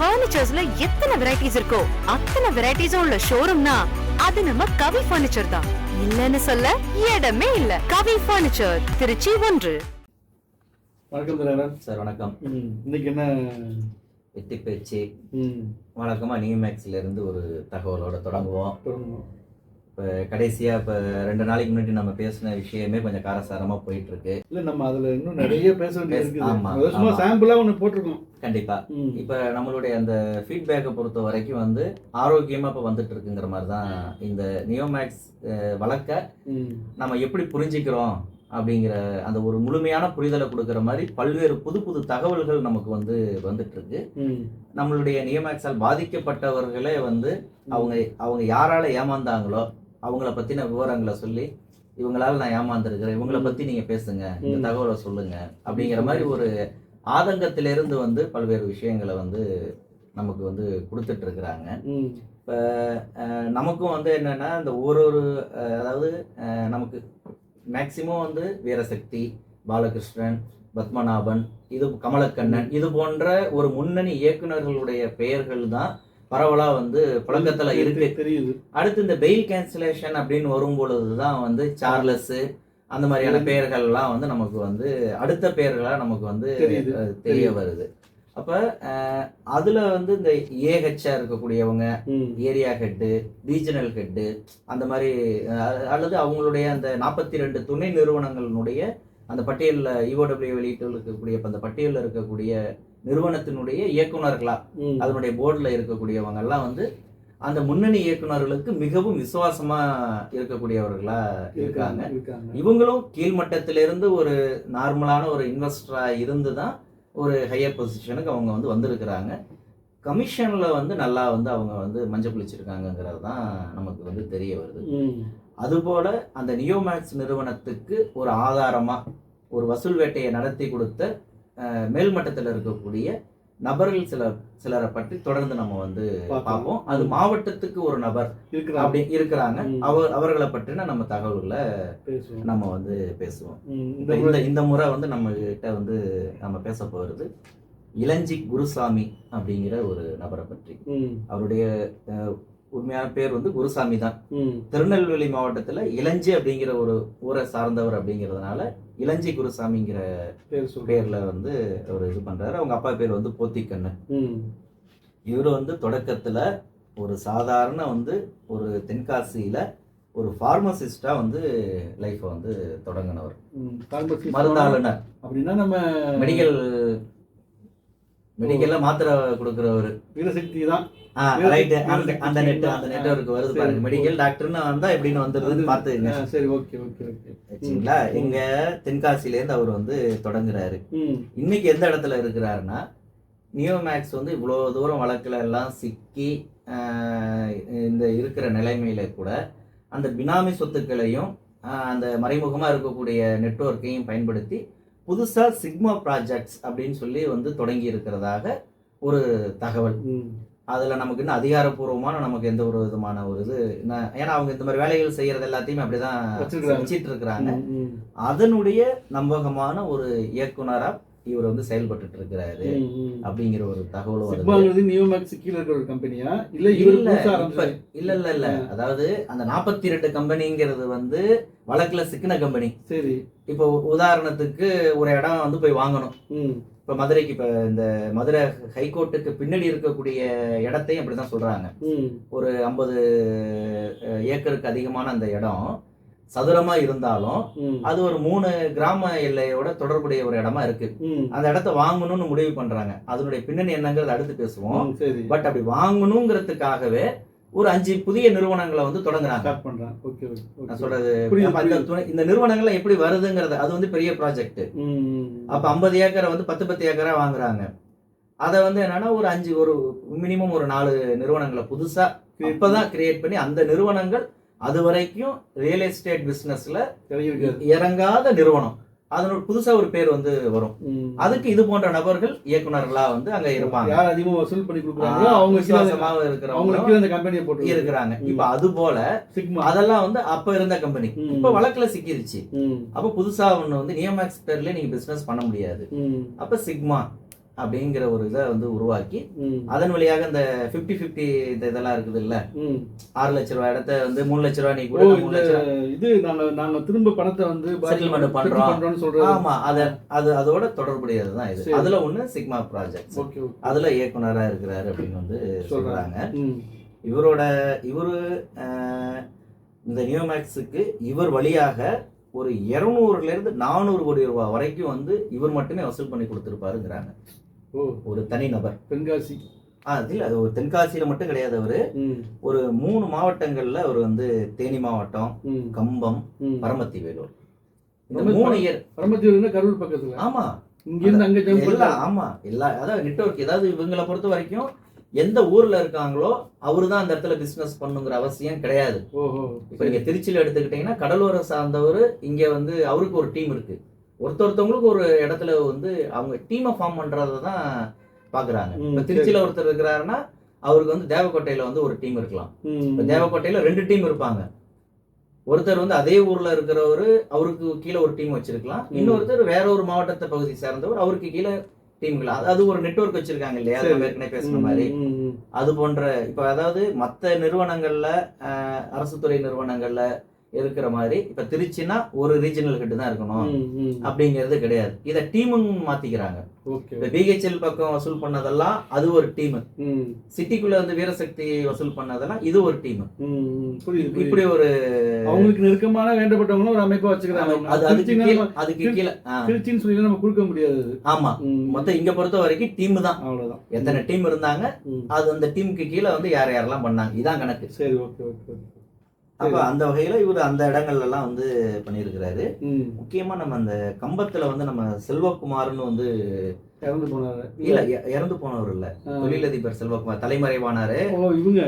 பர்னிச்சர்ஸ்ல எத்தனை வெரைட்டிஸ் இருக்கோ அத்தனை வெரைட்டிஸும் உள்ள ஷோரூம்னா அது நம்ம கவி பர்னிச்சர் தான். இல்லன்னு சொல்ல இடமே இல்ல. கவி பர்னிச்சர் திருச்சி ஒன்று. வணக்கம் சார் வணக்கம். இன்னைக்கு என்ன? வெற்றி பேச்சு. வழக்கமாக நியூமேக்ஸ்ல இருந்து ஒரு தகவலோட தொடங்குவோம். இப்போ கடைசியாக இப்போ ரெண்டு நாளைக்கு முன்னாடி நம்ம பேசின விஷயமே கொஞ்சம் காரசாரமாக போயிட்டு இருக்கு இல்லை நம்ம அதில் இன்னும் நிறைய பேச வேண்டியது இருக்குது. ஆமா, அது சும்மா ஆமா. சாம்பிளாக ஒன்று போட்டிருக்கோம். கண்டிப்பாக இப்போ நம்மளுடைய அந்த ஃபீட்பேக்கை பொறுத்த வரைக்கும் வந்து ஆரோக்கியமாக இப்போ வந்துட்டு இருக்குங்கிற மாதிரி தான் இந்த நியோமேக்ஸ் வழக்க நம்ம எப்படி புரிஞ்சுக்கிறோம் அப்படிங்கிற அந்த ஒரு முழுமையான புரிதலை கொடுக்குற மாதிரி பல்வேறு புது புது தகவல்கள் நமக்கு வந்து வந்துட்டு இருக்கு. நம்மளுடைய நியமேக்ஸால் பாதிக்கப்பட்டவர்களே வந்து அவங்க அவங்க யாரால ஏமாந்தாங்களோ அவங்கள பத்தின விவரங்களை சொல்லி இவங்களால நான் ஏமாந்துருக்கிறேன். இவங்கள பத்தி நீங்க பேசுங்க. இந்த. தகவலை சொல்லுங்க. அப்படிங்கிற மாதிரி ஒரு ஆதங்கத்திலிருந்து வந்து பல்வேறு விஷயங்களை வந்து நமக்கு வந்து கொடுத்துட்டு இருக்கிறாங்க இப்போ நமக்கும் வந்து என்னன்னா இந்த ஒரு ஒரு அதாவது நமக்கு மேக்சிமம் வந்து வீரசக்தி பாலகிருஷ்ணன் பத்மநாபன் இது கமலக்கண்ணன் இது போன்ற ஒரு முன்னணி இயக்குனர்களுடைய பெயர்கள் தான் பரவலா வந்து புழக்கத்துல இருக்கு தெரியுது அடுத்து இந்த பெயில் கேன்சலேஷன் அப்படின்னு வரும் பொழுது தான் வந்து சார்லஸ் அந்த மாதிரியான. பெயர்கள்லாம் வந்து நமக்கு வந்து அடுத்த பெயர்களா நமக்கு வந்து தெரிய. வருது அப்ப அதுல வந்து இந்த ஏஹெச்ஆ இருக்கக்கூடியவங்க ஏரியா ஹெட்டு ரீஜனல் ஹெட்டு அந்த மாதிரி அல்லது அவங்களுடைய அந்த நாற்பத்தி ரெண்டு துணை நிறுவனங்களினுடைய அந்த பட்டியலில் இஓடபிள்யூ வெளியிட்டு இருக்கக்கூடிய அந்த பட்டியலில் இருக்கக்கூடிய நிறுவனத்தினுடைய இயக்குனர்களா? ம். அதனுடைய போர்டில் இருக்கக்கூடியவங்க எல்லாம் வந்து அந்த முன்னணி இயக்குனர்களுக்கு மிகவும் விசுவாசமா இருக்கக்கூடியவர்களா இருக்காங்க இவங்களும் கீழ்மட்டத்திலிருந்து ஒரு நார்மலான ஒரு இன்வெஸ்டரா இருந்து தான் ஒரு ஹையர் பொசிஷனுக்கு அவங்க வந்து வந்திருக்கிறாங்க. கமிஷன்ல வந்து நல்லா வந்து அவங்க வந்து மஞ்சள் குளிச்சிருக்காங்கங்கிறது தான் நமக்கு வந்து தெரிய வருது. அதுபோல அந்த நியோமேக்ஸ் நிறுவனத்துக்கு ஒரு ஆதாரமா ஒரு வசூல் வேட்டையை நடத்தி கொடுத்த மேல்மட்டத்தில் இருக்கக்கூடிய நபர்கள் சில சிலரை பற்றி தொடர்ந்து நம்ம வந்து பார்ப்போம். அது மாவட்டத்துக்கு ஒரு நபர் அப்படி இருக்கிறாங்க. அவர் அவர்களை பற்றின நம்ம தகவல்களை நம்ம வந்து பேசுவோம். இந்த இந்த முறை வந்து நம்ம கிட்ட வந்து நம்ம பேச போகிறது இளஞ்சி குருசாமி அப்படிங்கிற ஒரு நபரை பற்றி. அவருடைய உண்மையான பேர் வந்து குருசாமி தான். திருநெல்வேலி மாவட்டத்துல இளஞ்சி அப்படிங்கிற ஒரு ஊரை சார்ந்தவர் அப்படிங்கிறதுனால இளஞ்சி குருசாமிங்கிற பேர்ல வந்து அவர் இது பண்றாரு. அவங்க அப்பா பேர் வந்து போத்திக்கண்ணு. இவர் வந்து தொடக்கத்துல ஒரு சாதாரண வந்து ஒரு தென்காசியில ஒரு ஃபார்மசிஸ்டா வந்து லைஃப்பை வந்து தொடங்கினவர். மருந்தாளுநர் அப்படின்னா நம்ம மெடிக்கல் மெடிக்கல்ல மாத்திரை கொடுக்குறவர். வீரசக்தி தான் ரைட் அந்த அந்த நெட் அந்த நெட்வொர்க் வருது பாருங்க. மெடிக்கல் டாக்டர்னு வந்தா எப்படின்னு வந்துருதுன்னு பாத்துங்க சரி ஓகே ஓகே ஓகே. வச்சுங்களா? எங்க தென்காசில இருந்து அவர் வந்து தொடங்குறாரு. இன்னைக்கு எந்த இடத்துல இருக்கிறாருன்னா நியோமேக்ஸ் வந்து இவ்வளோ தூரம் வழக்குல எல்லாம் சிக்கி இந்த இருக்கிற நிலைமையில கூட அந்த பினாமி சொத்துக்களையும் அந்த மறைமுகமா இருக்கக்கூடிய நெட்வொர்க்கையும் பயன்படுத்தி புதுசா சிக்மா ப்ராஜெக்ட்ஸ் அப்படின்னு சொல்லி வந்து தொடங்கி இருக்கிறதாக ஒரு தகவல். அதுல நமக்கு இன்னும் அதிகாரப்பூர்வமான நமக்கு எந்த ஒரு விதமான ஒரு இது என்ன- ஏன்னா அவங்க இந்த மாதிரி வேலைகள் செய்யறது எல்லாத்தையுமே அப்படிதான். வச்சிட்டு இருக்கிறாங்க. அதனுடைய நம்பகமான ஒரு இயக்குனரா இவர் வந்து செயல்பட்டுட்டு இருக்கிறாரு. அப்படிங்கிற ஒரு தகவல் வருது. நியோமேக்ஸ் கீழ இருக்கிற ஒரு கம்பெனியா இல்ல இல்ல, இல்ல இல்ல இல்ல. அதாவது அந்த நாற்பத்தி ரெண்டு கம்பெனிங்கிறது வந்து வழக்குல சிக்கின கம்பெனி சரி. இப்போ உதாரணத்துக்கு ஒரு இடம் வந்து போய் வாங்கணும். இப்ப மதுரைக்கு இப்ப இந்த மதுரை ஹைகோர்ட்டுக்கு பின்னாடி இருக்கக்கூடிய இடத்தையும் அப்படிதான் சொல்றாங்க. ஒரு ஐம்பது ஏக்கருக்கு அதிகமான அந்த இடம். சதுரமா இருந்தாலும் அது ஒரு மூணு கிராம எல்லையோட தொடர்புடைய ஒரு இடமா இருக்கு. அந்த இடத்த வாங்கணும்னு முடிவு பண்றாங்க. அதனுடைய பின்னணி என்னங்கிறத அடுத்து பேசுவோம். பட் அப்படி வாங்கணுங்கிறதுக்காகவே ஒரு அஞ்சு புதிய நிறுவனங்களை வந்து தொடங்குறாங்க. சொல்றது இந்த நிறுவனங்கள்லாம் எப்படி வருதுங்கிறது அது வந்து பெரிய ப்ராஜெக்ட் அப்ப ஐம்பது ஏக்கரை வந்து பத்து பத்து ஏக்கரா வாங்குறாங்க. அதை வந்து என்னன்னா ஒரு அஞ்சு ஒரு மினிமம் ஒரு நாலு நிறுவனங்களை புதுசா இப்பதான் கிரியேட் பண்ணி அந்த நிறுவனங்கள் அது வரைக்கும் ரியல் எஸ்டேட் கிடைக்கிறது இறங்காத நிறுவனம். அதனோட புதுசா ஒரு பேர் வந்து வரும். அதுக்கு இது போன்ற நபர்கள் இயக்குனர்களா வந்து அங்க இருப்பாங்க. யார் அதிகமா வசூல் பண்ணி கொடுக்குறாங்களோ அவங்க விசுவாசமாக இருக்கிறவங்க அந்த கம்பெனியை போட்டு இருக்கிறாங்க. இப்ப அது போல சிக்மா. அதெல்லாம் வந்து அப்ப இருந்த கம்பெனி. இப்ப வழக்குல சிக்கிருச்சு. அப்ப புதுசா ஒண்ணு வந்து நியமேக்ஸ் பேர்ல நீங்க பிசினஸ் பண்ண முடியாது. அப்ப சிக்மா. அப்படிங்கிற ஒரு இதை வந்து உருவாக்கி அதன் வழியாக இந்த 50 50 இந்த இதெல்லாம் இருக்குது இல்ல. ஆறு லட்ச ரூபாய் இடத்த வந்து மூணு லட்ச ரூபாய் நீ கூட மூணு லட்ச இது நாங்க நாங்க திரும்ப பணத்தை வந்து settle பண்றோம். சொல்றது. ஆமா அத அது அதோட தொடர்புடையது தான் இது. அதுல ஒண்ணு சிக்மா ப்ராஜெக்ட் அதுல இயக்குனரா இருக்கிறாரு அப்படின்னு வந்து சொல்றாங்க. இவரோட இவரு இந்த நியோமேக்ஸுக்கு இவர் வழியாக ஒரு இருநூறுல இருந்து நானூறு கோடி ரூபாய் வரைக்கும் வந்து இவர் மட்டுமே வசூல் பண்ணி கொடுத்திருப்பாருங்கிறாங்க. ஒரு தனி நபர். தென்காசி. ஆ இல்ல அது ஒரு தென்காசியில மட்டும் கிடையாது அவரு. ஒரு மூணு மாவட்டங்கள்ல அவர் வந்து தேனி மாவட்டம் கம்பம். பரமத்தி வேலூர் இந்த பரமத்தி- மூணு இயர் பரமத்தியூர்னா கரூர் பக்கத்துல. ஆமா. இங்க இருந்து அங்க எல்லாம் ஆமா. எல்லா அதாவது நெட்வொர்க் ஏதாவது இவங்களை பொறுத்த வரைக்கும் எந்த ஊர்ல இருக்காங்களோ அவரு தான் அந்த இடத்துல பிசினஸ் பண்ணுங்கிற அவசியம் கிடையாது. இப்ப நீங்க திருச்சியில எடுத்துக்கிட்டீங்கன்னா கடலோர சார்ந்தவர் இங்க வந்து அவருக்கு ஒரு டீம் இருக்கு. ஒருத்த ஒருத்தவங்களுக்கு ஒரு இடத்துல வந்து அவங்க டீமை ஃபார்ம் பண்றதை தான் பாக்குறாங்க. இப்ப திருச்சியில ஒருத்தர் இருக்கிறாருன்னா அவருக்கு வந்து தேவக்கோட்டையில வந்து ஒரு டீம் இருக்கலாம். இப்ப தேவக்கோட்டையில ரெண்டு டீம் இருப்பாங்க. ஒருத்தர் வந்து அதே ஊர்ல இருக்கிறவரு அவருக்கு கீழே ஒரு டீம் வச்சிருக்கலாம். இன்னொருத்தர் வேற ஒரு மாவட்டத்தை பகுதி சார்ந்தவர் அவருக்கு கீழே டீம்கள் அது ஒரு நெட்வொர்க் வச்சிருக்காங்க இல்லையா. நம்ம ஏற்கனவே பேசின மாதிரி. அது போன்ற இப்ப அதாவது மத்த நிறுவனங்கள்ல அரசு துறை நிறுவனங்கள்ல இருக்கிற மாதிரி. இப்ப திருச்சினா ஒரு ரீஜனல் ஹெட் தான் இருக்கணும். அப்படிங்கிறது கிடையாது. இத டீமுன்னு மாத்திக்கிறாங்க. பிஹெச்எல் பக்கம் வசூல் பண்ணதெல்லாம் அது ஒரு டீம் சிட்டிக்குள்ள வந்து வீரசக்தி வசூல் பண்ணதெல்லாம் இது ஒரு டீம். இப்படி ஒரு அவங்களுக்கு நெருக்கமான வேண்டப்பட்டவங்களும் ஒரு அமைப்பா வச்சுக்கிறாங்க. அது அதுக்கு கீழ திருச்சின்னு சொல்லி நம்ம கொடுக்க முடியாது. ஆமா. மொத்தம் இங்க பொறுத்த வரைக்கும் டீம் தான். அவ்வளவுதான். எத்தனை டீம் இருந்தாங்க. அது அந்த டீமுக்கு கீழே வந்து யார் யாரெல்லாம் பண்ணாங்க. இதான் கணக்கு. சரி ஓகே ஓகே. அப்ப அந்த வகையில இவர் அந்த இடங்கள்ல எல்லாம் வந்து பண்ணியிருக்கிறாரு. முக்கியமா நம்ம அந்த கம்பத்துல வந்து நம்ம செல்வகுமார்னு வந்து இறந்து போனாரு. இல்ல இறந்து போனவர் இல்ல. தொழிலதிபர் செல்வகுமார் தலைமறைவானாரு.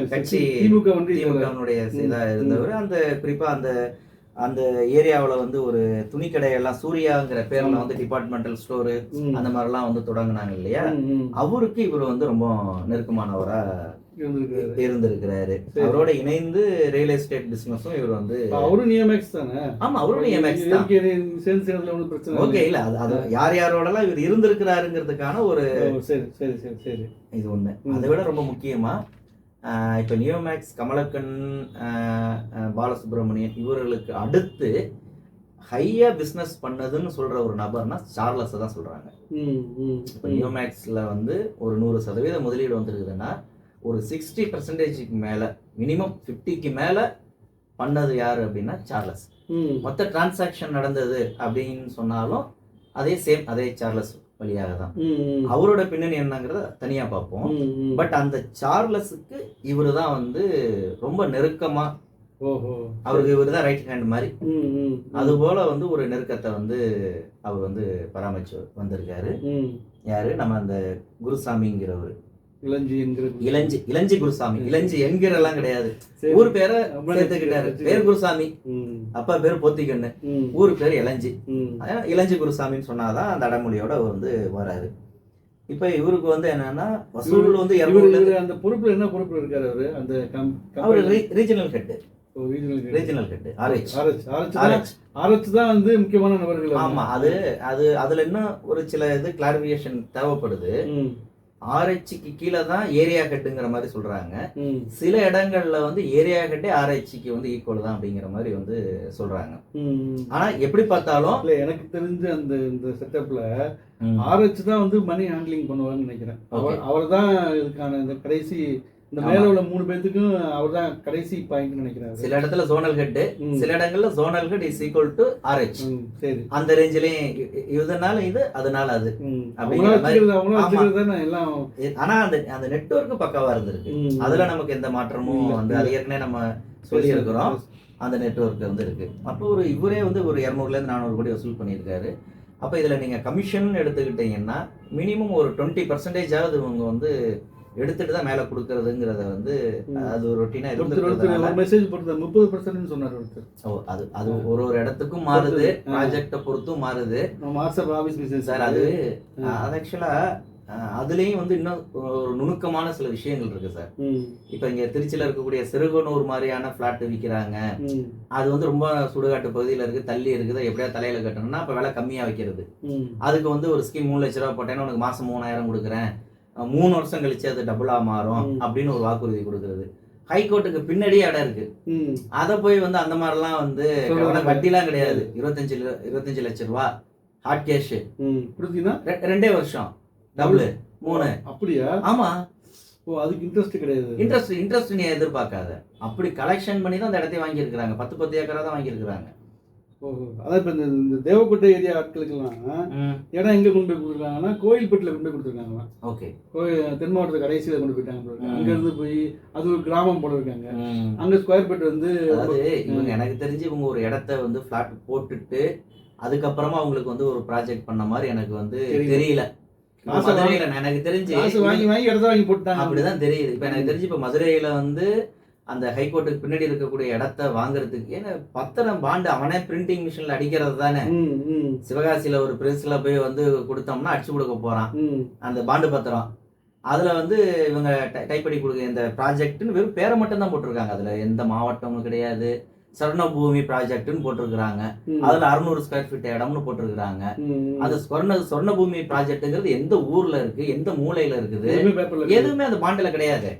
கட்சி திமுக வந்து ம். இருந்தவர். அந்த குறிப்பா அந்த அந்த ஏரியாவுல வந்து ஒரு துணிக்கடையெல்லாம் சூர்யாங்கிற பேர்ல. வந்து டிபார்ட்மெண்டல் ஸ்டோரு அந்த மாதிரிலாம் வந்து தொடங்குனாங்க இல்லையா. அவருக்கு இவர் வந்து ரொம்ப நெருக்கமானவரா இருந்திருக்கிறாரு. அவரோட இணைந்து ரியல் எஸ்டேட் பிசினஸும் இவர் வந்து அவரும் நியமேக்ஸ் தானே ஆமா அவருடைய எம்எக்ஸ் தான் பிரச்சனை ஓகே இல்லை. அது யார் யாரோடலாம் இவர் இருந்திருக்கிறாருங்கிறதுக்கான ஒரு சரி சரி சரி சரி இது ஒண்ணு. அதை விட ரொம்ப முக்கியமா இப்ப நியோமேக்ஸ் கமலக்கண் பாலசுப்ரமணியன் இவர்களுக்கு அடுத்து ஹையா பிசினஸ் பண்ணதுன்னு சொல்ற ஒரு நபர்னா சார்லஸ் தான் ம், இப்போ. நியோமேக்ஸ்ல வந்து ஒரு நூறு சதவீத முதலீடு வந்திருக்குதுன்னா ஒரு சிக்ஸ்டி பர்சன்டேஜுக்கு மேல மினிமம் ஃபிஃப்டிக்கு மேல பண்ணது யாரு அப்படின்னா சார்லஸ். மொத்த டிரான்சாக்ஷன் நடந்தது அப்படின்னு சொன்னாலும் அதே சேம் அதே சார்லஸ். வழியாக தான். அவரோட பின்னணி என்னங்கிறத தனியா பார்ப்போம். பட் அந்த சார்லஸுக்கு இவரு தான் வந்து ரொம்ப நெருக்கமா ஓஹோ. அவருக்கு இவர் தான் ரைட் ஹேண்ட் மாதிரி அது போல வந்து ஒரு நெருக்கத்தை வந்து அவர் வந்து பராமரிச்சு வந்திருக்காரு. யாரு? நம்ம அந்த குருசாமிங்கிறவர். இளஞ்சி என்கிற இளஞ்சி இளஞ்சி குருசாமி. இளஞ்சி என்கிறெல்லாம் கிடையாது. ஊர் பேரை சேர்த்துக்கிட்டாரு. பேர் குருசாமி. அப்பா பேர் பொத்திக்கண்ணு ஊர் பேர் இளஞ்சி. இளஞ்சி குருசாமின்னு சொன்னாதான் அந்த அடமொழியோட வந்து வராரு. இப்ப இவருக்கு வந்து என்னன்னா வசூல் வந்து அந்த பொறுப்புல என்ன பொறுப்புல இருக்காரு அவரு? அந்த அவர் regional head. Regional head RH RH தான் வந்து முக்கியமான நபர்கள். ஆமா அது அது அதுல இன்னும் ஒரு சில இது கிளாரிபிகேஷன் தேவைப்படுது. ம், ஆர்ஹெச்க்கு கீழே தான் ஏரியா ஹெட்டுங்கிற மாதிரி சொல்றாங்க. சில இடங்கள்ல வந்து ஏரியா ஹெட்டே ஆர்ஹெச்க்கு வந்து ஈக்குவல் தான் அப்படிங்கிற மாதிரி வந்து சொல்றாங்க. ஆனா எப்படி பார்த்தாலும் இல்ல எனக்கு தெரிஞ்ச அந்த இந்த செட்டப்ல ஆர்எச் தான் வந்து மணி ஹேண்ட்லிங் பண்ணுவாருன்னு நினைக்கிறேன். அவர் தான் இதுக்கான இந்த கடைசி இந்த. மேல உள்ள மூணு பேர்த்துக்கும் அவர் தான் கடைசி பாயிண்ட் நினைக்கிறாரு. சில இடத்துல ஜோனல் ஹெட். சில இடங்கள்ல zonal head is equal to RH சரி. அந்த ரேஞ்சிலையும் இதனால இது அதனால அது. ஆனா அந்த அந்த நெட்வொர்க் பக்காவா இருந்திருக்கு. அதுல நமக்கு எந்த மாற்றமும் வந்து. அது ஏற்கனவே நம்ம சொல்லி இருக்கிறோம் அந்த நெட்வொர்க் வந்து இருக்கு அப்போ ஒரு இவரே வந்து ஒரு இரநூறுல இருந்து நானூறு கோடி வசூல் பண்ணியிருக்காரு. அப்போ இதுல நீங்க கமிஷன் எடுத்துக்கிட்டீங்கன்னா மினிமம் ஒரு டுவெண்ட்டி பர்சன்டேஜாவது இவங்க வந்து எடுத்துட்டு தான் மேல கொடுக்கறதுங்கிறத வந்து. அது ஒரு ரொட்டீனா ஒருத்தர் ஒருத்தர் இருந்துருக்கிறதுனால ஒரு மெசேஜ் பொறுத்த முப்பது பர்சன்ட் சொன்னார் ஒருத்தர். ஓ, அது அது ஒரு ஒரு இடத்துக்கும் மாறுது. ப்ராஜெக்டை பொறுத்தும் மாறுது. வாட்ஸ்அப் ஆஃபீஸ் சார் அது. அது ஆக்சுவலா அஹ், அதுலயும் வந்து இன்னும் ஒரு நுணுக்கமான சில விஷயங்கள் இருக்கு சார். இப்போ இங்க திருச்சியில இருக்கக்கூடிய சிறுகனூர் மாதிரியான ஃபிளாட் விற்கிறாங்க அது வந்து ரொம்ப சுடுகாட்டு பகுதியில் இருக்கு தள்ளி இருக்குது எப்படியா தலையில கட்டணும்னா அப்ப விலை கம்மியா வைக்கிறது. அதுக்கு வந்து ஒரு ஸ்கீம் மூணு லட்ச ரூபா போட்டேன்னா உனக்கு மாசம் மூணாயிரம் கொடுக்குறேன். மூணு வருஷம் கழிச்சு அது டபுளா மாறும். அப்படின்னு ஒரு வாக்குறுதி கொடுக்குறது. ஹைகோர்ட்டுக்கு பின்னாடியே இடம் இருக்கு. அதை போய் வந்து அந்த மாதிரிலாம் வந்து வட்டிலாம் கிடையாது. இருபத்தஞ்சு இருபத்தஞ்சு லட்ச ரூபா ஹாட் கேஷ் ரெண்டே வருஷம். டபுள் மூணு. அப்படியா? ஆமா. ஓ அதுக்கு இன்ட்ரெஸ்ட் கிடையாது. இன்ட்ரெஸ்ட் இன்ட்ரெஸ்ட் நீ எதிர்பார்க்காத. அப்படி கலெக்ஷன் பண்ணி தான் அந்த இடத்தையும் வாங்கியிருக்கிறாங்க. பத்து பத்து ஏக்கரா தான் வாங்கியிருக்கிறாங்க. அதான் இப்போ இந்த தேவக்கோட்டை ஏரியா ஆட்களுக்கெல்லாம் இடம் எங்கே கொண்டு போய் கொடுத்துருக்காங்கன்னா கோயில்பட்டில் கொண்டு போய் கொடுத்துருக்காங்களாம் ஓகே. கோயில் தென் மாவட்டத்தில் கடைசியில் கொண்டு போயிட்டாங்க இருக்கு. அங்கேருந்து போய் அது ஒரு கிராமம் போல இருக்காங்க. அங்கே ஸ்கொயர் ஃபீட் வந்து இவங்க எனக்கு தெரிஞ்சு இவங்க ஒரு இடத்த வந்து ஃபிளாட் போட்டுட்டு அதுக்கப்புறமா அவங்களுக்கு வந்து ஒரு ப்ராஜெக்ட் பண்ண மாதிரி எனக்கு வந்து தெரியல. எனக்கு தெரிஞ்சு வாங்கி வாங்கி இடத்த வாங்கி போட்டுட்டாங்க. அப்படிதான் தெரியுது. இப்ப எனக்கு தெரிஞ்சு இப்ப மதுரையில வந்து அந்த ஹைகோர்ட்டுக்கு பின்னாடி இருக்கக்கூடிய இடத்த வாங்குறதுக்கு ஏன்னா பத்திரம் பாண்டு அவனே பிரிண்டிங் மிஷின்ல அடிக்கிறது தானே? சிவகாசியில ஒரு பிரஸ்ல போய் வந்து கொடுத்தோம்னா அடிச்சு கொடுக்க போறான். அந்த பாண்டு பத்திரம். அதுல வந்து இவங்க டைப் பண்ணி கொடுக்க இந்த ப்ராஜெக்ட்னு வெறும் பேரை மட்டும் தான் போட்டிருக்காங்க. அதுல எந்த மாவட்டமும் கிடையாது. சரணபூமி ப்ராஜெக்ட்னு போட்டிருக்கிறாங்க. அதுல அறுநூறு ஸ்கொயர் ஃபீட் இடம்னு போட்டிருக்கிறாங்க. அந்த சொர்ண சொர்ணபூமி ப்ராஜெக்ட்ங்கிறது எந்த ஊர்ல இருக்கு எந்த மூலையில இருக்குது? எதுவுமே அந்த பாண்டுல கிடையாது.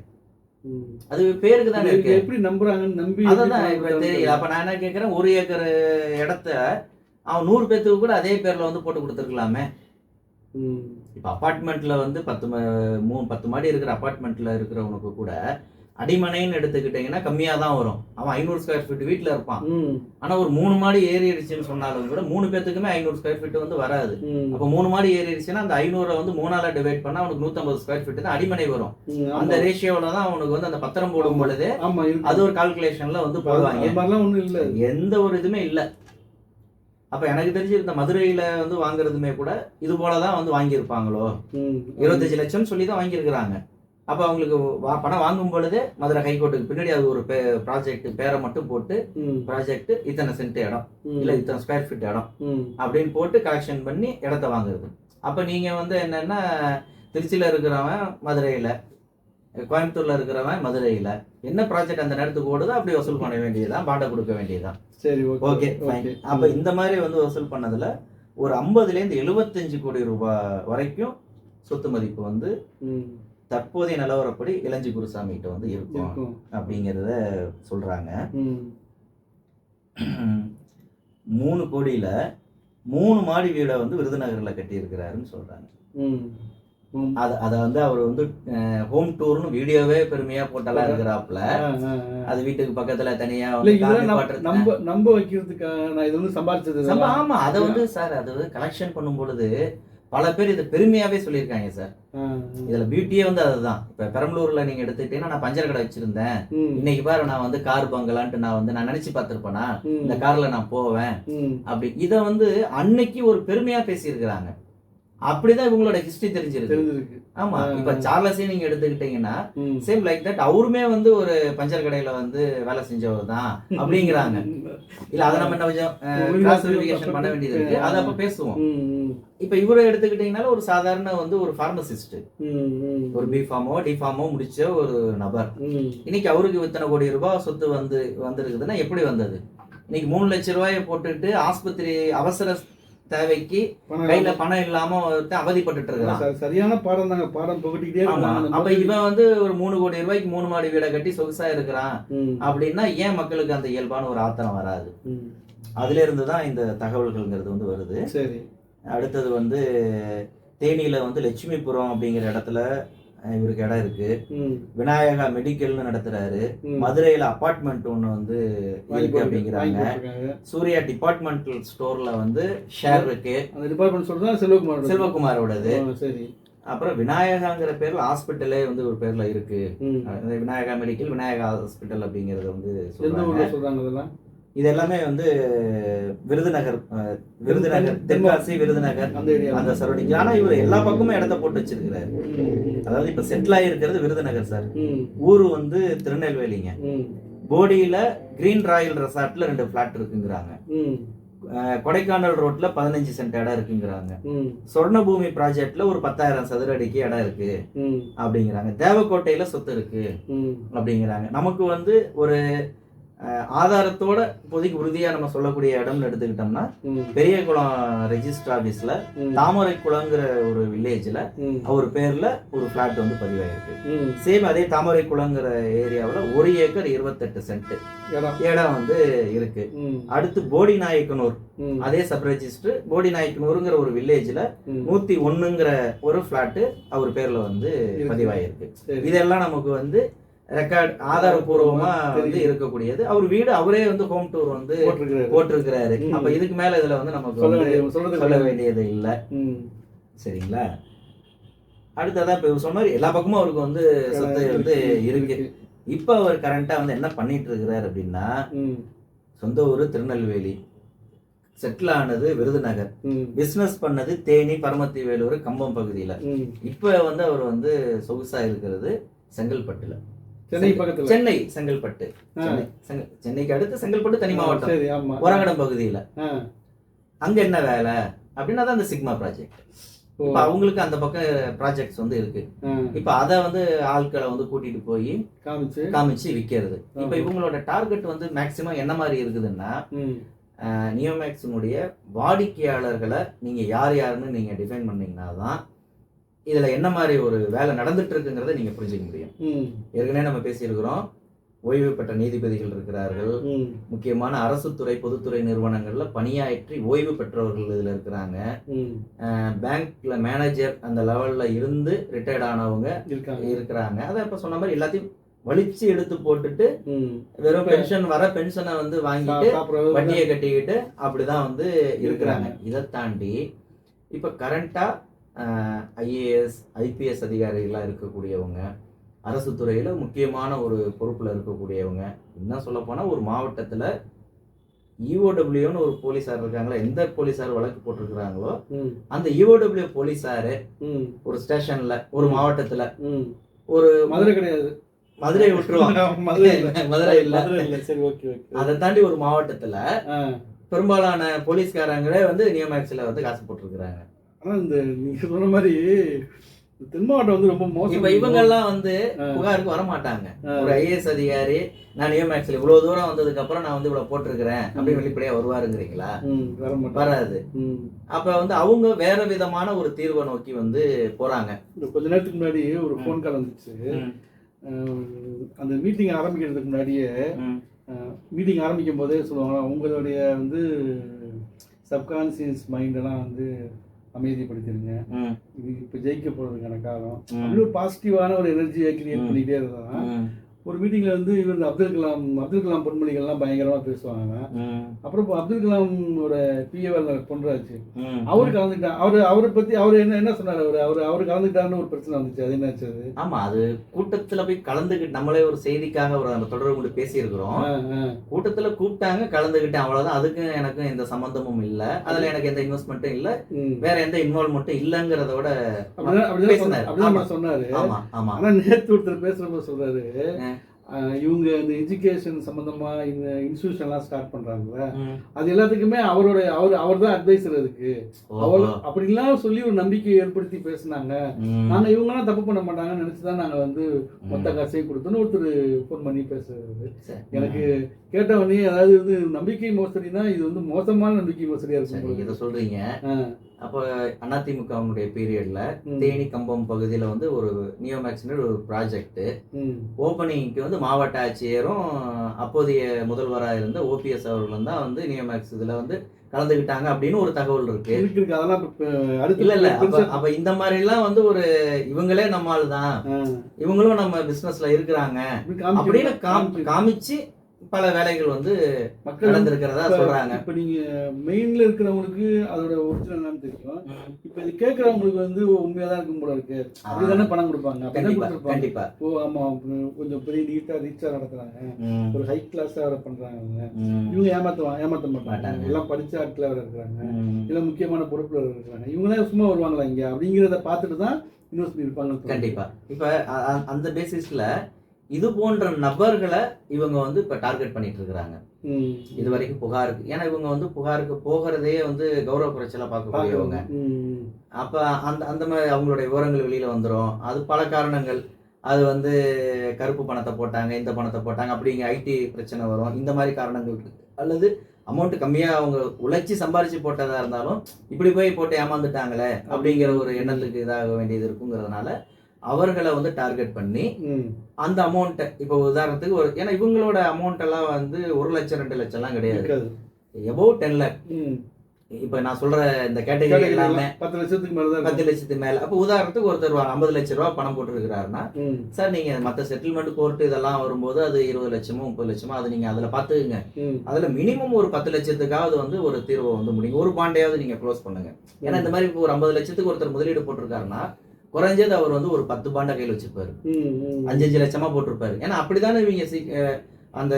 அது பேருக்கு தானே இருக்கு? எப்படி நம்புறாங்கன்னு நம்பி எப்படி இப்ப தெரியல. அப்ப நான் என்ன கேக்குறேன் ஒரு ஏக்கர் இடத்த அவன் நூறு பேத்துக்கு கூட அதே பேர்ல வந்து போட்டு கொடுத்துருக்கலாமே. இப்ப அபார்ட்மெண்ட்ல வந்து பத்து ம- மூணு பத்து மாடி இருக்கிற அபார்ட்மெண்ட்ல இருக்கிறவனுக்கு கூட அடிமனைன்னு எடுத்துக்கிட்டீங்கன்னா கம்மியா தான் வரும் அவன் ஐநூறு ஸ்கொயர் ஃபீட் வீட்ல இருப்பான். ஆனா ஒரு மூணு மாடி ஏறிடுச்சுன்னு சொன்னாலும் கூட மூணு பேத்துக்குமே ஐநூறு ஸ்கொயர் ஃபீட் வந்து வராது. அப்ப மூணு மாடி ஏறிடுச்சுன்னா அந்த ஐநூறை வந்து மூணால டிவைட் பண்ணா அவனுக்கு நூத்தம்பது ஸ்கொயர் ஃபீட் தான் அடிமனை வரும் அந்த. ரேஷியோல தான் அவனுக்கு வந்து அந்த பத்திரம் போடும் பொழுது. அது ஒரு கால்குலேஷன்ல வந்து போடுவாங்க எந்த ஒரு இதுமே இல்ல அப்ப எனக்கு தெரிஞ்சு இந்த மதுரையில வந்து வாங்குறதுமே கூட இது போலதான் வந்து வாங்கியிருப்பாங்களோ. இருபத்தஞ்சு லட்சம் சொல்லி தான் வாங்கியிருக்கிறாங்க அப்ப அவங்களுக்கு வா- பணம் வாங்கும் பொழுது மதுரை ஹைகோர்ட்டுக்கு பின்னாடி அது ஒரு ப்ராஜெக்ட் பேரை மட்டும் போட்டு. ப்ராஜெக்ட் இத்தனை சென்ட் இடம். இல்ல இத்தனை ஸ்கொயர் ஃபீட் இடம். அப்படின்னு போட்டு கலெக்ஷன் பண்ணி இடத்த வாங்குறது அப்ப நீங்க வந்து என்னன்னா திருச்சியில இருக்கிறவன் மதுரையில கோயம்புத்தூர்ல இருக்கிறவன் மதுரையில என்ன ப்ராஜெக்ட் அந்த நேரத்துக்கு ஓடுதோ அப்படி வசூல் பண்ண வேண்டியதுதான் பாண்டை கொடுக்க வேண்டியதுதான் சரி ஓகே அப்ப இந்த மாதிரி வந்து வசூல் பண்ணதுல ஒரு 50 இருந்து எழுபத்தஞ்சு கோடி ரூபாய் வரைக்கும் சொத்து மதிப்பு வந்து. தற்போதைய நிலவரப்படி இளஞ்சி குருசாமி கிட்ட வந்து இருக்கும் அப்படிங்கிறத சொல்றாங்க. மூணு கோடியில மூணு மாடி வீடை வந்து விருதுநகர்ல கட்டி இருக்கிறாருன்னு சொல்றாங்க. அது அதை வந்து அவர் வந்து ஹோம் டூர்னு வீடியோவே பெருமையா போட்டெல்லாம் ஆ. அது வீட்டுக்கு பக்கத்துல தனியா நம்ம- நம்ப நம்ப வைக்கிறதுக்காக நான் இது வந்து சம்பாதிச்சது சம்ப- ஆமா அதை வந்து சார் அது கலெக்ஷன் பண்ணும் பொழுது பல பேர் இதை பெருமையாவே சொல்லியிருக்காங்க சார் இதுல பியூட்டியே வந்து அதுதான். இப்ப பெரம்பலூர்ல நீங்க எடுத்துக்கிட்டீங்கன்னா நான் பஞ்சர் கடை வச்சிருந்தேன். இன்னைக்கு பாரு நான் வந்து கார் பங்கலான்ட்டு நான் வந்து நான் நினைச்சு பார்த்திருப்பேனா. இந்த கார்ல நான் போவேன். அப்படி இத வந்து அன்னைக்கு ஒரு பெருமையா பேசியிருக்கிறாங்க. அப்படிதான் இவங்களோட ஹிஸ்டரி தெரிஞ்சிருக்கு. ஆமா. இப்ப சார்லஸே நீங்க எடுத்துக்கிட்டீங்கன்னா. சேம் லைக் தட் அவருமே வந்து ஒரு பஞ்சர் கடையில வந்து வேலை செஞ்சவர் தான் அப்படிங்கிறாங்க இல்ல அதை நம்ம கொஞ்சம் பண்ண வேண்டியது இருக்கு அதை அப்ப பேசுவோம். இப்ப இவரை எடுத்துக்கிட்டீங்கனாலும் ஒரு சாதாரண வந்து ஒரு ஃபார்மசிஸ்ட் ம். ஒரு பி ஃபார்மோ டி ஃபார்மோ முடிச்ச ஒரு நபர். இன்னைக்கு அவருக்கு இத்தனை கோடி ரூபாய் சொத்து வந்து வந்திருக்குதுன்னா எப்படி வந்தது இன்னைக்கு மூணு லட்சம் ரூபாயை போட்டுட்டு ஆஸ்பத்திரி அவசர தேவைக்கு கையில பணம் இல்லாம இருக்கிறான் ச- சரியான பாடம் தாங்க. பாடம் புகட்டிக்கிட்டே. அப்ப இவன் வந்து ஒரு மூணு கோடி ரூபாய்க்கு மூணு மாடி வீடை கட்டி சொகுசா இருக்கிறான். அப்படின்னா ஏன் மக்களுக்கு அந்த இயல்பான ஒரு ஆத்திரம் வராது. அதுல இருந்து தான் இந்த தகவல்கள்ங்கிறது வந்து வருது. சரி. அடுத்தது வந்து தேனியில வந்து லட்சுமிபுரம் அப்படிங்கிற இடத்துல இவருக்கு இடம் இருக்கு. விநாயகா மெடிக்கல்னு நடத்துறாரு. மதுரையில அபார்ட்மெண்ட் ஒண்ணு வந்து இருக்கு அப்படிங்கிறாங்க. சூர்யா டிபார்ட்மெண்டல் ஸ்டோர்ல வந்து ஷேர் இருக்கு. அந்த டிபார்ட்மெண்ட் சொல்றதா செல்வகுமார் செல்வகுமாரோடது. சரி. அப்புறம் விநாயகாங்கிற பேர்ல ஹாஸ்பிட்டலே வந்து ஒரு பேர்ல இருக்கு. விநாயகா மெடிக்கல் விநாயகா ஹாஸ்பிட்டல் அப்படிங்கறது வந்து சொல்றாங்க. இது எல்லாமே வந்து விருதுநகர் விருதுநகர் தென்காசி விருதுநகர் அந்த சரௌண்டிங் ஆனா இவர் எல்லா பக்கமும் இடத்த போட்டு வச்சிருக்கிறாரு. அதாவது இப்ப செட்டில் ஆகிருக்கிறது விருதுநகர் சார் ஊரு வந்து திருநெல்வேலிங்க. போடியில கிரீன் ராயல் ரெசார்ட்ல ரெண்டு பிளாட் இருக்குங்கிறாங்க. கொடைக்கானல் ரோட்ல பதினஞ்சு சென்ட் இடம் இருக்குங்கிறாங்க. சொர்ணபூமி ப்ராஜெக்ட்ல ஒரு பத்தாயிரம் சதுர அடிக்கு இடம் இருக்கு. அப்படிங்கிறாங்க. தேவக்கோட்டையில சொத்து இருக்கு. அப்படிங்கிறாங்க. நமக்கு வந்து ஒரு ஆதாரத்தோட இப்போதைக்கு உறுதியா நம்ம சொல்லக்கூடிய இடம்னு எடுத்துக்கிட்டோம்னா ம். பெரியகுளம் ரெஜிஸ்டர் ஆபீஸ்ல தாமரை குளங்கிற ஒரு வில்லேஜ்ல அவர் பேர்ல ஒரு பிளாட் வந்து பதிவாயிருக்கு. சேம் அதே தாமரை குளங்கிற ஏரியாவில் ஒரு ஏக்கர் இருபத்தெட்டு சென்ட் இடம். வந்து இருக்கு. அடுத்து போடி நாயக்கனூர் அதே சப் ரெஜிஸ்டர் போடி நாயக்கனூருங்கிற ஒரு வில்லேஜ்ல நூத்தி ஒண்ணுங்கிற ஒரு பிளாட் அவர் பேர்ல வந்து. பதிவாயிருக்கு. இதெல்லாம் நமக்கு வந்து ரெக்கார்ட் ஆதாரபூர்வமா வந்து. இருக்கக்கூடியது. அவர் வீடு அவரே வந்து ஹோம் டூர் வந்து போட்டிருக்கிறாரு. அப்ப இதுக்கு மேல இதுல வந்து நமக்கு சொல்ல வேண்டியது. இல்ல. சரிங்களா? அடுத்ததான் இப்ப இவர் சொன்ன மாதிரி எல்லா பக்கமும் அவருக்கு வந்து சொத்து வந்து இருக்கு. இப்ப அவர் கரண்டா வந்து என்ன பண்ணிட்டு இருக்கிறார் அப்படின்னா சொந்த ஊரு திருநெல்வேலி. செட்டில் ஆனது விருதுநகர். பிசினஸ் பண்ணது தேனி பரமத்தி வேலூர் கம்பம் பகுதியில. இப்ப வந்து அவர் வந்து சொகுசா இருக்கிறது செங்கல்பட்டுல. சென்னை பக்கத்துல. சென்னை செங்கல்பட்டு. சென்னைக்கு அடுத்து செங்கல்பட்டு தனி மாவட்டம். ஒரகடம் பகுதியில. அங்க என்ன வேலை? அப்படின்னா தான் அந்த சிக்மா ப்ராஜெக்ட் இப்ப அவங்களுக்கு அந்த பக்கம் ப்ராஜெக்ட்ஸ் வந்து இருக்கு. இப்ப அதை வந்து ஆட்களை வந்து கூட்டிட்டு போய் காமிச்சு. காமிச்சு விற்கிறது இப்ப. இவங்களோட டார்கெட் வந்து மேக்சிமம் என்ன மாதிரி இருக்குதுன்னா நியோமேக்ஸினுடைய வாடிக்கையாளர்களை நீங்க யார் யாருன்னு நீங்க டிஃபைன் பண்ணீங்கன்னா தான் இதுல என்ன மாதிரி ஒரு வேலை நடந்துட்டு இருக்குங்கிறத நீங்க புரிஞ்சுக்க முடியும். ஏற்கனவே நம்ம பேசியிருக்கிறோம். ஓய்வு பெற்ற நீதிபதிகள் இருக்கிறார்கள். முக்கியமான அரசு துறை பொதுத்துறை நிறுவனங்கள்ல பணியாற்றி ஓய்வு பெற்றவர்கள் இதுல இருக்கிறாங்க. பேங்க்ல மேனேஜர் அந்த லெவல்ல இருந்து ரிட்டையர்ட் ஆனவங்க இருக்காங்க. இருக்கிறாங்க. அதை இப்ப சொன்ன மாதிரி எல்லாத்தையும் வலிச்சு எடுத்து போட்டுட்டு வெறும் பென்ஷன் வர பென்ஷனை வந்து வாங்கிட்டு வட்டியை கட்டிக்கிட்டு அப்படிதான் வந்து இருக்கிறாங்க. இதை தாண்டி இப்ப கரண்டா ஐஏஎஸ் ஐபிஎஸ் அதிகாரிகளாக இருக்கக்கூடியவங்க அரசு துறையில முக்கியமான ஒரு பொறுப்புல இருக்கக்கூடியவங்க இன்னும் சொல்ல போனா ஒரு மாவட்டத்துல E இஓடபிள்யூன்னு ஒரு போலீஸார் இருக்காங்களா எந்த போலீஸார் வழக்கு போட்டிருக்கிறாங்களோ அந்த E இஓடபிள்யூ போலீஸாரு ம். ஒரு ஸ்டேஷன்ல ஒரு மாவட்டத்துல ஒரு மதுரை கிடையாது. மதுரை விட்டுருவாங்க. மதுரை மதுரை இல்ல. சரி ஓகே ஓகே. அதை தாண்டி ஒரு மாவட்டத்துல பெரும்பாலான போலீஸ்காரங்களே வந்து நியோமேக்ஸ்ல வந்து காசு போட்டிருக்கிறாங்க. ஆனா இந்த நீங்க சொன்ன மாதிரி இந்த தென் மாவட்டம் வந்து ரொம்ப மோசம். இப்ப இவங்க எல்லாம் வந்து. புகாருக்கு வர மாட்டாங்க. ஒரு ஐஏஎஸ் அதிகாரி நான் நியோமேக்ஸ்ல இவ்வளவு தூரம் வந்ததுக்கு அப்புறம் நான் வந்து இவ்வளவு போட்டிருக்கிறேன் அப்படின்னு வெளிப்படையா வருவாருங்கிறீங்களா? வராது. அப்ப வந்து அவங்க வேற விதமான ஒரு தீர்வை நோக்கி வந்து போறாங்க. இந்த கொஞ்ச நேரத்துக்கு முன்னாடி ஒரு ஃபோன் கால் வந்துச்சு. அந்த மீட்டிங் ஆரம்பிக்கிறதுக்கு முன்னாடியே மீட்டிங் ஆரம்பிக்கும் போதே சொல்லுவாங்க உங்களுடைய வந்து சப்கான்சியஸ் மைண்டெல்லாம் வந்து அமைதிப்படுத்திடுங்க. ம், இது இப்போ ஜெயிக்க போகிறதுக்கான காலம் ம், அப்படி ஒரு பாசிட்டிவான ஒரு எனர்ஜியை கிரியேட். பண்ணிக்கிட்டே இருந்தாங்க ம், ஒரு மீட்டிங்கில் வந்து இவர் அப்துல் கலாம் அப்துல் கலாம் பொன்மொழிகள்லாம் பயங்கரமாக பேசுவாங்க. அப்புறம் அப்துல் கலாமோட பிஏவல் பொன்ராஜ். அவரு கலந்துக்கிட்டார். அவரு அவரை பற்றி அவர் என்ன என்ன சொன்னார் அவர்? அவர் அவர் கலந்துக்கிட்டாருன்னு ஒரு பிரச்சனை வந்துச்சு. அது என்னாச்சு அது? ஆமா அது கூட்டத்துல போய் கலந்துக்கிட்டு நம்மளே ஒரு செய்திக்காக ஒரு நம்ம தொடர்பு கொண்டு பேசியிருக்கிறோம். கூட்டத்துல கூப்பிட்டாங்க கலந்துக்கிட்டேன். அவ்வளவுதான். அதுக்கும் எனக்கும் எந்த சம்பந்தமும் இல்ல. அதுல எனக்கு எந்த இன்வெஸ்ட்மெண்ட்டும் இல்ல. வேற எந்த இன்வால்மெண்ட்டும் இல்லங்கிறத விட. சொன்னாரு. ஆமா ஆமா. ஆனா நேத்து ஒருத்தர் பேசுறப்ப சொல்றாரு. இவங்க இந்த எஜுகேஷன் சம்பந்தமா இந்த இன்ஸ்டியூஷன் எல்லாம் ஸ்டார்ட் பண்றாங்கல்ல ம். அது எல்லாத்துக்குமே அவரோட அவர் அவர் தான் அட்வைசர் அதுக்கு அவர். அப்படிலாம் சொல்லி ஒரு நம்பிக்கை ஏற்படுத்தி பேசுனாங்க ம். நாங்க இவங்கெல்லாம் தப்பு பண்ண மாட்டாங்கன்னு நினைச்சுதான் நாங்க வந்து மொத்த. காசையும் கொடுத்தோன்னு ஒருத்தர் ஃபோன் பண்ணி பேசுறது. எனக்கு கேட்டவனே அதாவது வந்து நம்பிக்கை மோசடினா இது வந்து மோசமான நம்பிக்கை மோசடியா சரி, இருக்கும் இதை சொல்றீங்க ஆ, அப்ப அதிமுகவுடைய பீரியட்ல தேனி கம்பம் பகுதியில வந்து ஒரு நியோமேக்ஸ்னு ஒரு ப்ராஜெக்ட் ஓப்பனிங்க்கு வந்து மாவட்ட ஆட்சியரும் அப்போதைய முதல்வராக இருந்த ஓபிஎஸ் அவர்களும் தான் வந்து நியோமேக்ஸ் இதுல வந்து கலந்துக்கிட்டாங்க அப்படின்னு ஒரு தகவல் இருக்கு. அதெல்லாம் இல்ல இல்ல. அப்ப இந்த மாதிரி எல்லாம் வந்து ஒரு இவங்களே நம்மால் தான் ஆ, இவங்களும் நம்ம பிசினஸ்ல இருக்கிறாங்க. அப்படின்னு காமிச்சு பல வேலைகள் வந்து மக்கள் நடந்திருக்கிறதா சொல்றாங்க. இப்ப நீங்க மெயின்ல இருக்கிறவங்களுக்கு அதோட ஒரிஜினல் என்னன்னு தெரியும். இப்ப இது கேட்கறவங்களுக்கு வந்து உண்மையா தான் இருக்கும் போல இருக்கு. அப்படிதானே பணம் கொடுப்பாங்க. கண்டிப்பா ஓ ஆமா கொஞ்சம் பெரிய நீட்டா ரீச்சா நடத்துறாங்க. ஒரு ஹை கிளாஸா வேற பண்றாங்க இவங்க ஏமாத்துவாங்க ஏமாத்த மாட்டாங்க. எல்லாம் படிச்ச ஆட்கள வேற இருக்கிறாங்க. ம். இல்ல முக்கியமான பொறுப்புல இருக்கிறாங்க. இவங்க சும்மா வருவாங்களா இங்க? அப்படிங்கிறத பார்த்துட்டு தான் இன்வெஸ்ட் பண்ணிருப்பாங்க கண்டிப்பா. இப்ப அந்த பேசிஸ்ல இது போன்ற நபர்களை இவங்க வந்து இப்ப டார்கெட் பண்ணிட்டு இருக்கிறாங்க. இது வரைக்கும் புகாருக்கு ஏன்னா இவங்க வந்து புகாருக்கு போகிறதே வந்து கௌரவ குறைச்சலா பார்க்கக்கூடியவங்க. அப்ப அந்த அந்த மாதிரி அவங்களுடைய விவரங்கள் வெளியில வந்துரும். அது பல காரணங்கள். அது வந்து கருப்பு பணத்தை போட்டாங்க இந்த பணத்தை போட்டாங்க அப்படிங்க ஐடி பிரச்சனை வரும். இந்த மாதிரி காரணங்கள் இருக்கு. அல்லது அமௌண்ட் கம்மியா அவங்க உழைச்சி சம்பாரிச்சு போட்டதா இருந்தாலும் இப்படி போய் போட்டு ஏமாந்துட்டாங்களே அப்படிங்கிற ஒரு எண்ணத்துக்கு இதாக வேண்டியது இருக்குங்கிறதுனால அவர்களை வந்து டார்கெட் பண்ணி. அந்த அமௌண்ட்டை இப்போ உதாரணத்துக்கு ஒரு ஏன்னா இவங்களோட அமௌண்ட் எல்லாம் வந்து ஒரு லட்சம் ரெண்டு லட்சம் எல்லாம் கிடையாது. Above ten lakh. இப்போ நான் சொல்ற இந்த கேட்டகரி எல்லாமே பத்து லட்சத்துக்கு மேல தான் பத்து லட்சத்து மேல அப்போ உதாரணத்துக்கு ஒருத்தர் ஐம்பது லட்ச ரூபா பணம் போட்டுருக்கிறாருன்னா. சார் நீங்க மற்ற செட்டில்மெண்ட் கோர்ட் இதெல்லாம் வரும்போது அது இருபது லட்சமோ முப்பது லட்சமோ அது நீங்க அதுல பாத்துக்குங்க. அதுல மினிமம் ஒரு பத்து லட்சத்துக்காவது வந்து ஒரு தீர்வை வந்து முடியும் ஒரு பாண்டையாவது நீங்க க்ளோஸ் பண்ணுங்க ஏன்னா இந்த மாதிரி இப்போ ஒரு ஐம்பது லட்சத்துக்கு ஒருத்தர் முதலீடு போட்டிருக்காருன்னா குறைஞ்சது அவர் வந்து ஒரு பத்து பாண்டை கையில் வச்சிருப்பாரு. ம். அஞ்சு அஞ்சு லட்சமா போட்டிருப்பாரு ஏன்னா அப்படித்தானே இவங்க அந்த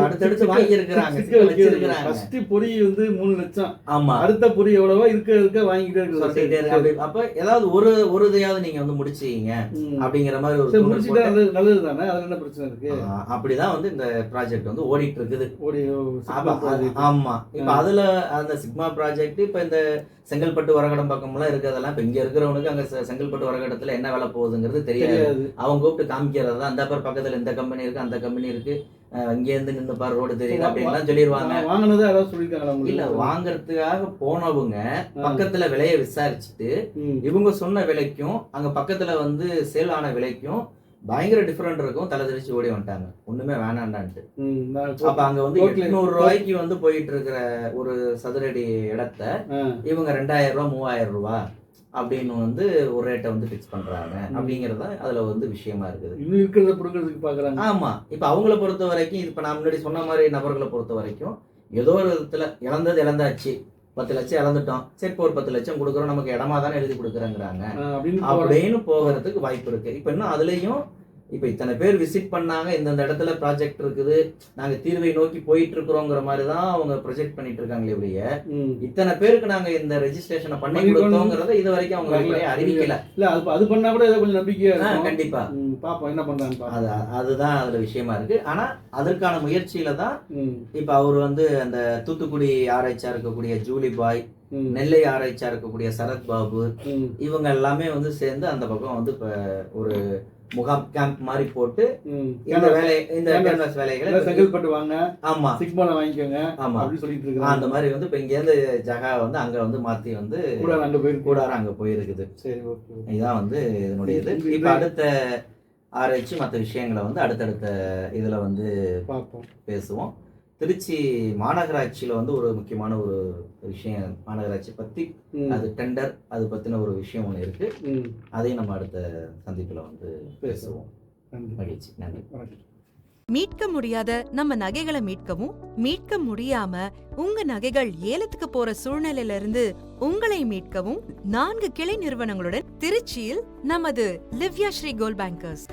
அடுத்தடுத்து வாங்கி இருக்கிறாங்க First பொறி வந்து மூணு லட்சம். ஆமா. அடுத்த பொறி எவ்வளவோ இருக்க இருக்க வாங்கிட்டே இருக்கு. அப்ப ஏதாவது ஒரு ஒரு இதையாவது நீங்க வந்து முடிச்சீங்க. அப்படிங்கிற மாதிரி ஒரு முடிச்சுட்டா நல்லது தானே? அதுல என்ன பிரச்சனை இருக்கு? அப்படிதான் வந்து இந்த ப்ராஜெக்ட் வந்து ஓடிட்டு இருக்குது ஆமா. இப்ப அதுல அந்த சிக்மா ப்ராஜெக்ட் இப்ப இந்த செங்கல்பட்டு வரகடம் பக்கம்லாம் இருக்கிறதெல்லாம் இப்ப இங்க இருக்கிறவனுக்கு அங்க செங்கல்பட்டு வரகடத்துல என்ன வேலை போகுதுங்கிறது தெரியாது. அவங்க கூப்பிட்டு காமிக்கிறது தான் அந்த பேர் பக்கத்துல இந்த கம்பெனி இருக்கு அந்த கம்பெனி இருக்கு. அஹ் இங்க இருந்து நின்று பாரு ரோடு தெரியுது அப்படின்லாம் சொல்லிடுவாங்க வாங்கினதா யாராவது சொல்லிருக்காங்களா இல்ல வாங்குறதுக்காக போனவங்க பக்கத்துல விலையை விசாரிச்சுட்டு. இவங்க சொன்ன விலைக்கும் அங்க பக்கத்துல வந்து சேல் ஆன விலைக்கும் பயங்கர டிஃபரெண்ட் இருக்கும். தலை தெரிச்சு ஓடி வந்துட்டாங்க. ஒண்ணுமே வேணாண்டான்ட்டு அப்ப அங்க வந்து எட்நூறு ரூபாய்க்கு வந்து போயிட்டு இருக்கிற ஒரு சதுரடி இடத்த. இவங்க ரெண்டாயிரம் ரூபாய் மூவாயிரம் ரூபாய் அப்படின்னு வந்து ஒரு ரேட்டை வந்து ஃபிக்ஸ் பண்றாங்க. அப்படிங்கறது தான் அதுல வந்து விஷயமா இருக்குது. இன்னும் இருக்கிறத புடுங்கிறதுக்கு பாக்குறாங்க. ஆமா. இப்ப அவங்கள பொறுத்த வரைக்கும் இப்ப நான் முன்னாடி சொன்ன மாதிரி நபர்களை பொறுத்த வரைக்கும் ஏதோ ஒரு விதத்துல இழந்தது இழந்தாச்சு. பத்து லட்சம் இழந்துட்டோம். சரி இப்போ ஒரு பத்து லட்சம் கொடுக்குறோம். நமக்கு இடமா தானே எழுதி கொடுக்குறேங்கிறாங்க. அப்படின்னு போகிறதுக்கு வாய்ப்பு இருக்கு. இப்ப இன்னும் அதுலயும் இப்ப இத்தனை பேர் விசிட் பண்ணாங்க இந்தந்த இடத்துல ப்ராஜெக்ட் இருக்குது நாங்க தீர்வை நோக்கி போயிட்டு இருக்கிறோங்கிற மாதிரி தான் அவங்க ப்ரொஜெக்ட் பண்ணிட்டு இருக்காங்களே ஒழிய. இத்தனை பேருக்கு நாங்க இந்த ரெஜிஸ்ட்ரேஷனை பண்ணி கொடுத்தோங்கிறத இது வரைக்கும் அவங்க அறிவிக்கல இல்ல அது அது பண்ணா கூட கொஞ்சம் நம்பிக்கையா கண்டிப்பா பாப்போம் என்ன பாப்போம் அது அதுதான் அதுல விஷயமா இருக்கு ஆனா அதற்கான முயற்சியில தான். இப்ப அவர் வந்து அந்த தூத்துக்குடி ஆராய்ச்சியா இருக்கக்கூடிய ஜூலி பாய். நெல்லை ஆராய்ச்சியா இருக்கக்கூடிய சரத் பாபு. இவங்க எல்லாமே வந்து சேர்ந்து அந்த பக்கம் வந்து இப்ப ஒரு முகாம் கேம்ப் மாதிரி போட்டு. இந்த வேலை இந்த. கேன்வாஸ் வேலைகளை செங்கல்பட்டு வாங்க ஆமா. சிக்மால வாங்கிக்கோங்க ஆமா. அப்படின்னு சொல்லிட்டு அந்த இருக்காங்க மாதிரி வந்து இப்ப இங்க இருந்து ஜகா வந்து அங்க வந்து மாத்தி வந்து கூட அங்க போயிருக்கு. கூடாரம் அங்க போயிருக்குது. சரி ஓகே இதுதான் வந்து இதனுடைய இது இப்ப அடுத்த ஆராய்ச்சி மற்ற விஷயங்களை வந்து அடுத்தடுத்த இதுல வந்து பாப்போம் பேசுவோம். திருச்சி மாநகராட்சியில வந்து ஒரு முக்கியமான ஒரு விஷயம் மாநகராட்சி பத்தி ம். அது டெண்டர் அது பத்தின ஒரு விஷயம் ஒன்று இருக்கு. அதையும் நம்ம அடுத்த சந்திப்புல வந்து பேசுவோம். நன்றி மகிழ்ச்சி. நன்றி. மீட்க முடியாத நம்ம நகைகளை மீட்கவும் மீட்க முடியாம உங்க நகைகள் ஏலத்துக்கு போற சூழ்நிலையில இருந்து உங்களை மீட்கவும் நான்கு கிளை நிறுவனங்களுடன் திருச்சியில் நமது லிவ்யா ஸ்ரீ கோல்ட் பேங்கர்ஸ்.